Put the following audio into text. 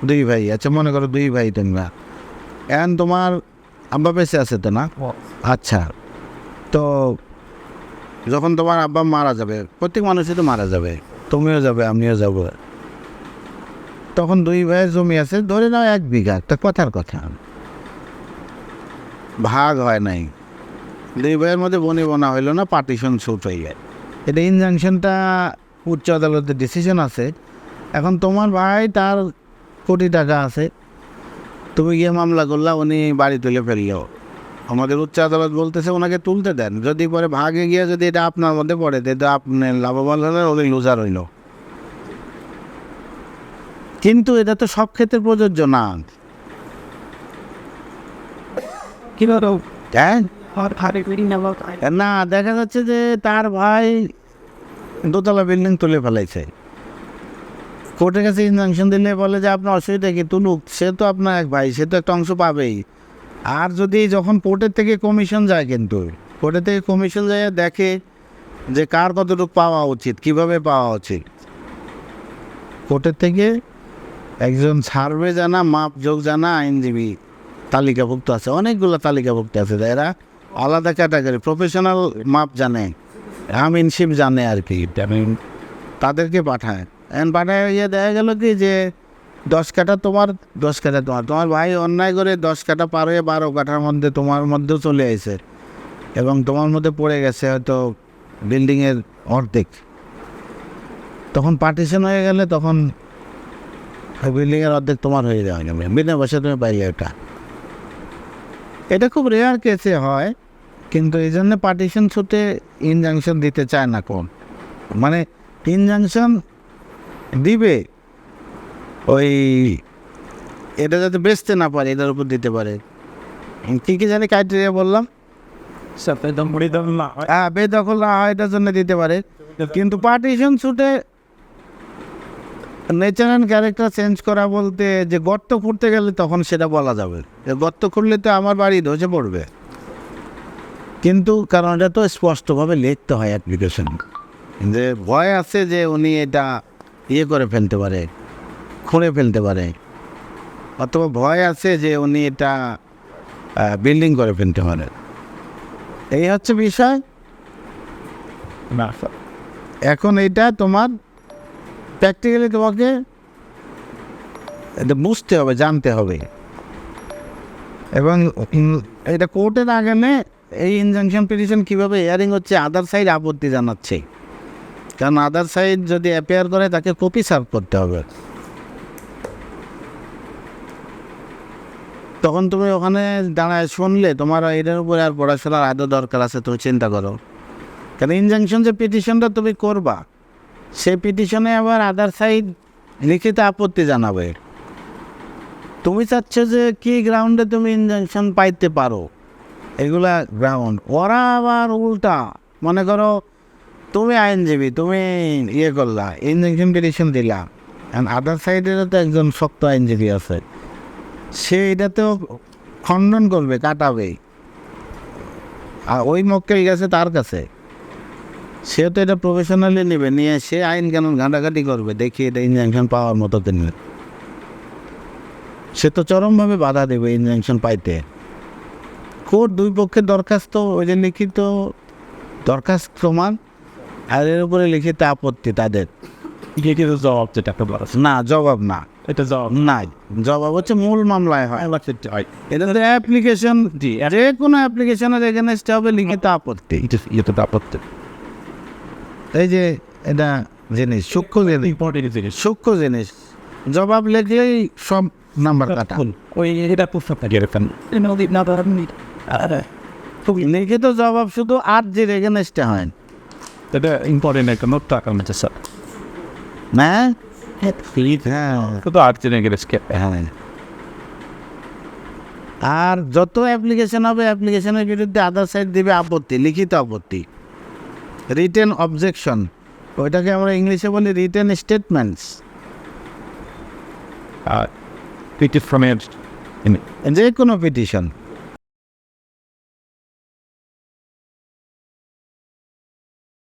দুই ভাই আচ্ছা মনে করো দুই ভাই তোমরা এখন তোমার আব্বা বেঁচে আছে তো না? আচ্ছা তো যখন তোমার আব্বা মারা যাবে প্রত্যেক মানুষই তো মারা যাবে তুমিও যাবে আমিও যাব। তখন দুই ভাইয়ের জমি আছে ধরে নাও এক বিঘা একটা কথার কথা। ভাগ হয় নাই। দুই ভাইয়ের মধ্যে বনি বনা হইল না পার্টিশন শুট হয়ে যায়। এটা ইনজাংশনটা উচ্চ আদালতের ডিসিশন আছে। এখন তোমার ভাই তার কোটি টাকা আছে। তুমি গিয়ে মামলা করলা উনি বাড়ি তুলে ফেলল। আমাদের উচ্চ আদালত বলতেছে ওনাকে তুলতে দেন। যদি পরে ভাগে গিয়ে যদি এটা আপনার মধ্যে পড়ে তো আপনি লাভবান হলে উনি লুজার হইল। কিন্তু এটা তো সব ক্ষেত্রে প্রযোজ্য না। হ্যাঁ? না দেখা যাচ্ছে যে তার ভাই দোতলা বিল্ডিং তুলে ফেলাইছে। কোর্টের কাছে ইনজাংশন দিলে বলে যে, আপনার অসুবিধা কি? তুলুক। সে তো আপনার এক ভাই, সে তো একটা অংশ পাবেই। আর যদি যখন কোর্টের থেকে কমিশন যায় কিন্তু, কোর্টের থেকে কমিশন যায়, দেখে যে কার কতটুকু পাওয়া উচিত, কীভাবে পাওয়া উচিত। কোর্টের থেকে একজন সার্ভে জানা মাপ যোগ জানা আইনজীবী তালিকাভুক্ত আছে। অনেকগুলো তালিকাভুক্ত আছে। এরা আলাদা ক্যাটাগরি প্রফেশনাল মাপ জানে, আমিনশিপ জানে আর কি। তাদেরকে পাঠায়। এখন ইয়ে দেখা গেল কি যে দশ কাঠা তোমার, দশ কাঠা তোমার তোমার ভাই অন্যায় করে দশ কাঠা পার হয়ে বারো কাঠার মধ্যে তোমার মধ্যেও চলে আসে এবং তোমার মধ্যে পড়ে গেছে হয়তো বিল্ডিংয়ের অর্ধেক। তখন পার্টিশন হয়ে গেলে তখন বিল্ডিংয়ের অর্ধেক তোমার হয়ে যাওয়া যাবে বিনা পয়সা তুমি পাইলে ওটা এটা। খুব রেয়ার কেসে হয়, কিন্তু এই জন্য পার্টিশন ছুটে ইনজাংশন দিতে চায় না কোন। মানে ইনজাংশন দিবে? ওই এটা যাতে বেচতে না পারে এটার উপর দিতে পারে। কী কী জানি ক্রাইটেরিয়া বললাম? হ্যাঁ। বেদখল না হয় এটার জন্য দিতে পারে। কিন্তু পার্টিশন ছুটে নেচার অ্যান্ড ক্যারেক্টার চেঞ্জ করা বলতে যে গর্ত খুঁড়তে গেলে তখন সেটা বলা যাবে। গর্ত খুঁড়লে তো আমার বাড়ি ধসে পড়বে। কিন্তু কারণ এটা তো স্পষ্টভাবে লিখতে হয় অ্যাপ্লিকেশন যে ভয় আছে যে উনি এটা ইয়ে করে ফেলতে পারে খুঁড়ে ফেলতে পারে। অথবা ভয় আছে যে উনি এটা বিল্ডিং করে ফেলতে পারে। এই হচ্ছে বিষয়। না এখন এটা তোমার প্র্যাকটিক্যালি তোমাকে এটা বুঝতে হবে জানতে হবে। এবং এটা কোর্টে না গেলে এই ইনজাংশন পিটিশন কীভাবে হিয়ারিং হচ্ছে আদার সাইড আপত্তি জানাচ্ছে। কারণ আদার সাইড যদি অ্যাপেয়ার করে তাকে কপি সার্ভ করতে হবে। তখন তুমি ওখানে দাঁড়ায় শুনলে তোমার এটার উপরে আর পড়াশোনার আদৌ দরকার আছে, তুমি চিন্তা করো। কারণ ইনজাংশন যে পিটিশনটা তুমি করবা, সেই পিটিশনে আবার আদার সাইড লিখিত আপত্তি জানাবে। তুমি চাচ্ছ যে কি গ্রাউন্ডে তুমি ইনজাংশন পাইতে পারো, এগুলা গ্রাউন্ড ওরা আবার উল্টা, মনে করো তুমি আইনজীবী, তুমি ইয়ে করলা ইনজেকশন পিটিশন দিলা। আদার সাইডেরও তো একজন শক্ত আইনজীবী আছে। সে এটাতেও খণ্ডন করবে, কাটাবে। আর ওই মক্কেল গেছে তার কাছে। সে তো এটা প্রফেশনালি নেবে, নিয়ে সে আইন কানুন ঘাঁটাঘাঁটি করবে, দেখি এটা ইনজেকশন পাওয়ার মতো তিনি সে তো চরমভাবে বাধা দেবে ইনজেকশন পাইতে। কোর্ট দুই পক্ষের দরখাস্ত, ওই যে লিখিত দরখাস্ত প্রমাণ আর এর উপরে লিখিত আপত্তি তাদের। ইয়ে জবাব যেটা না জবাব না। এটা জবাব না। জবাব হচ্ছে মূল মামলায় হয়। হয়। এটা তো অ্যাপ্লিকেশন। জি যে কোনো অ্যাপ্লিকেশনের এগেনস্টে হবে লিখিত আপত্তি। এটা ইয়েতে আপত্তি। এই যে এটা জিনিস সূক্ষ্ম জিনিস। ইম্পর্টেন্ট জিনিস। সূক্ষ্ম জিনিস। জবাব লিখলেই সব নাম্বার কাটা। ওই এটা প্রশ্ন আপনাকে রেখেন। না খুবই লিখিত জবাব শুধু আট যে এগেনস্টে হয়। এটা ইম্পর্টেন্ট একটা নোট টাকার মধ্যে স্যার না হ্যাঁ গেলে স্কেপ হ্যাঁ আর যত অ্যাপ্লিকেশন হবে অ্যাপ্লিকেশনের বিরুদ্ধে আদার সাইড দিবে আপত্তি লিখিত আপত্তি। রিটেন অবজেকশন ওইটাকে আমরা ইংলিশে বলি রিটেন স্টেটমেন্টস আর পিটি ফ্রম এর যে কোনো পিটিশন।